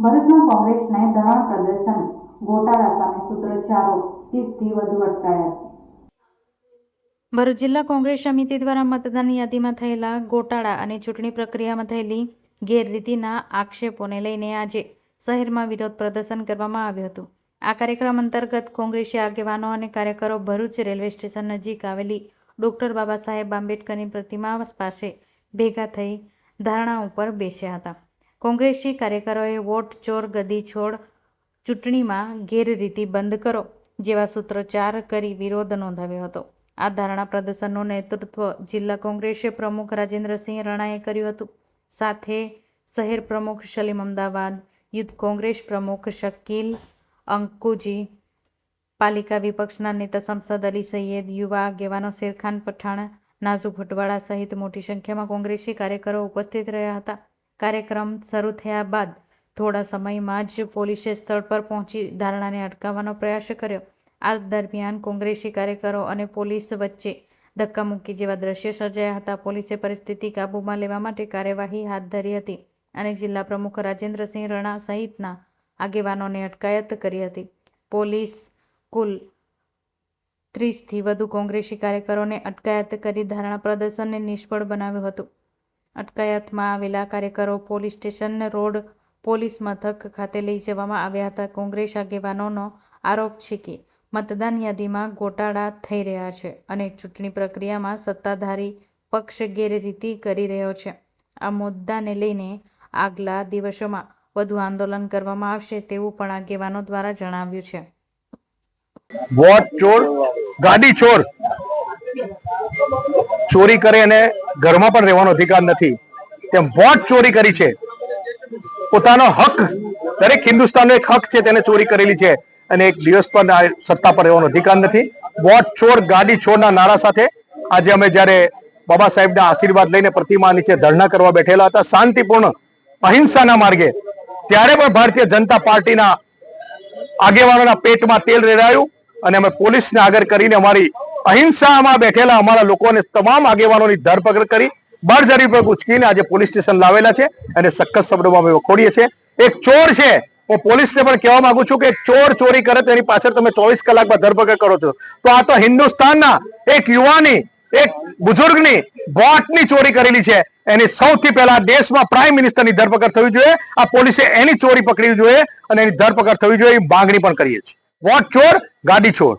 ભરૂચમાં કોંગ્રેસને ધરણ પ્રદર્શન ગોટાળા સામે સૂત્રોચ્ચારો ત્રીસથી વધુ અટકાયત ભરૂચ જિલ્લા કોંગ્રેસ સમિતિ દ્વારા મતદાન યાદીમાં થયેલા ગોટાળા અને ચૂંટણી પ્રક્રિયામાં થયેલી ગેરરીતિના આક્ષેપોને લઈને આજે શહેરમાં વિરોધ પ્રદર્શન કરવામાં આવ્યું હતું. આ કાર્યક્રમ અંતર્ગત કોંગ્રેસી આગેવાનો અને કાર્યકરો ભરૂચ રેલવે સ્ટેશન નજીક આવેલી ડોક્ટર બાબા સાહેબ આંબેડકરની પ્રતિમા પાસે ભેગા થઈ ધારણા ઉપર બેસ્યા હતા. કોંગ્રેસી કાર્યકરોએ વોટ, ચોર, ગદી, છોડ ચૂંટણીમાં ગેરરીતિ બંધ કરો જેવા સૂત્રોચ્ચાર કરી વિરોધ નોંધાવ્યો હતો. આ ધારણા પ્રદર્શનનું નેતૃત્વ જિલ્લા કોંગ્રેસ પ્રમુખ રાજેન્દ્રસિંહ રણાએ કર્યું હતું. સાથે શહેર પ્રમુખ સલીમ અમદાવાદ, યુથ કોંગ્રેસ પ્રમુખ શકીલ અંકુજી, પાલિકા વિપક્ષના નેતા સંસદ અલી સૈયદ, યુવા આગેવાનો શેરખાન પઠાણ નાઝુ ભટવાળા સહિત મોટી સંખ્યામાં કોંગ્રેસી કાર્યકરો ઉપસ્થિત રહ્યા હતા. કાર્યક્રમ શરૂ થયા બાદ થોડા સમયમાં જ પોલીસે સ્થળ પર પહોંચી ધારણાને અટકાવવાનો પ્રયાસ કર્યો. આ દરમિયાન કોંગ્રેસી કાર્યકરો અને પોલીસ વચ્ચે ધક્કામુક્કી જેવા દ્રશ્યો સર્જાયા હતા. પોલીસે પરિસ્થિતિ કાબૂમાં લેવા માટે કાર્યવાહી હાથ ધરી હતી અને જિલ્લા પ્રમુખ રાજેન્દ્રસિંહ રણા સહિતના આગેવાનોને અટકાયત કરી હતી. પોલીસ કુલ ત્રીસથી વધુ કોંગ્રેસી કાર્યકરોને અટકાયત કરી ધારણા પ્રદર્શનને નિષ્ફળ બનાવ્યું હતું. અટકાયતમાં આવેલા કાર્યકરો પોલીસ સ્ટેશન રોડ પોલીસ મથક ખાતે લઈ જવામાં આવ્યા હતા. કોંગ્રેસ આગેવાનોનો આરોપ છે કે મતદાન યાદીમાં ગોટાળા થઈ રહ્યા છે અને ચૂંટણી પ્રક્રિયામાં સત્તાધારી પક્ષ ગેરરીતિ કરી રહ્યો છે. આ મુદ્દાને લઈને આગલા દિવસોમાં વધુ આંદોલન કરવામાં આવશે તેવું પણ આગેવાનો દ્વારા જણાવ્યું છે. ચોર? ગાડી ચોર? ચોરી કરે અને ઘરમાં પણ રહેવાનો અધિકાર નથી. તેમ વોટ ચોરી કરી છે. પોતાનો હક દરેક હિન્દુસ્તાનનો એક હક છે તેને ચોરી કરેલી છે અને એક દિવસ પણ સત્તા પર રહેવાનો અધિકાર નથી. વોટ ચોર, ગાડી ચોરના નારા સાથે આજે અમે જ્યારે બાબા સાહેબના આશીર્વાદ લઈને પ્રતિમા નીચે ધરણા કરવા બેઠેલા હતા, શાંતિપૂર્ણ અહિંસાના માર્ગે, ત્યારે પણ ભારતીય જનતા પાર્ટીના આગેવાનોના પેટમાં તેલ રેડાયું. અને અમે પોલીસને આગળ કરીને અમારી અહિંસામાં બેઠેલા અમારા લોકોને તમામ આગેવાનોની ધરપકડ કરી બળજરી પર ઉચકીને આજે પોલીસ સ્ટેશન લાવેલા છે અને સખત શબ્દોમાં અમે વખોડીએ છીએ. એક ચોર છે. હું પોલીસને પણ કહેવા માંગુ છું કે ચોર ચોરી કરે તેની પાછળ તમે ચોવીસ કલાકમાં ધરપકડ કરો છો. તો આ તો હિન્દુસ્તાનના એક યુવાની, એક બુઝુર્ગની, બોટની ચોરી કરેલી છે. એની સૌથી પહેલા દેશમાં પ્રાઇમ મિનિસ્ટરની ધરપકડ થવી જોઈએ. આ પોલીસે એની ચોરી પકડવી જોઈએ અને એની ધરપકડ થવી જોઈએ એ માંગણી પણ કરીએ છીએ. વોટ ચોર? ગાડી ચોર